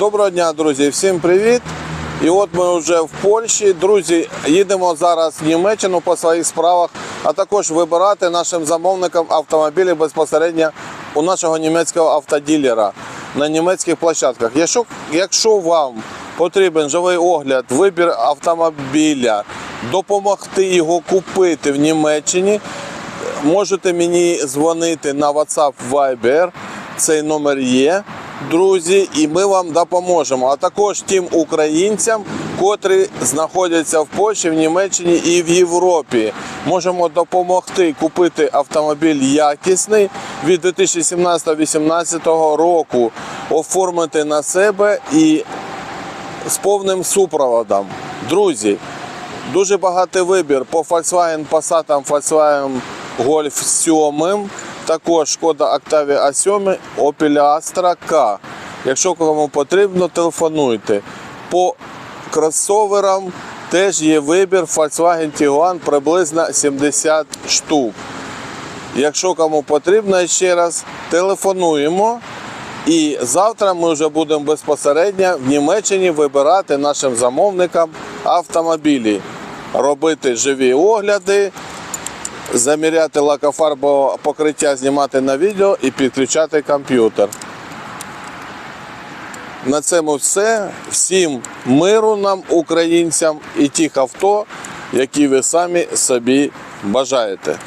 Доброго дня, друзі, всім привіт! І от ми вже в Польщі. Друзі, їдемо зараз в Німеччину по своїх справах, а також вибирати нашим замовникам автомобілі безпосередньо у нашого німецького автоділера на німецьких площадках. Якщо, якщо вам потрібен живий огляд, вибір автомобіля, допомогти його купити в Німеччині, можете мені дзвонити на WhatsApp Viber. Цей номер є, друзі, і ми вам допоможемо. А також тим українцям, котрі знаходяться в Польщі, в Німеччині і в Європі. Можемо допомогти купити автомобіль якісний від 2017-2018 року, оформити на себе і з повним супроводом. Друзі, Дуже багатий вибір по Volkswagen Passat, Volkswagen Golf 7, також Шкода Octavia A7, Opel Astra K. Якщо кому потрібно, телефонуйте. По кросоверам теж є вибір Volkswagen Tiguan приблизно 70 штук. Якщо кому потрібно ще раз, телефонуємо. І завтра ми вже будемо безпосередньо в Німеччині вибирати нашим замовникам автомобілі, робити живі огляди, заміряти лакофарбове покриття, знімати на відео і підключати комп'ютер. На цьому все. Всім миру нам, українцям, і тих авто, які ви самі собі бажаєте.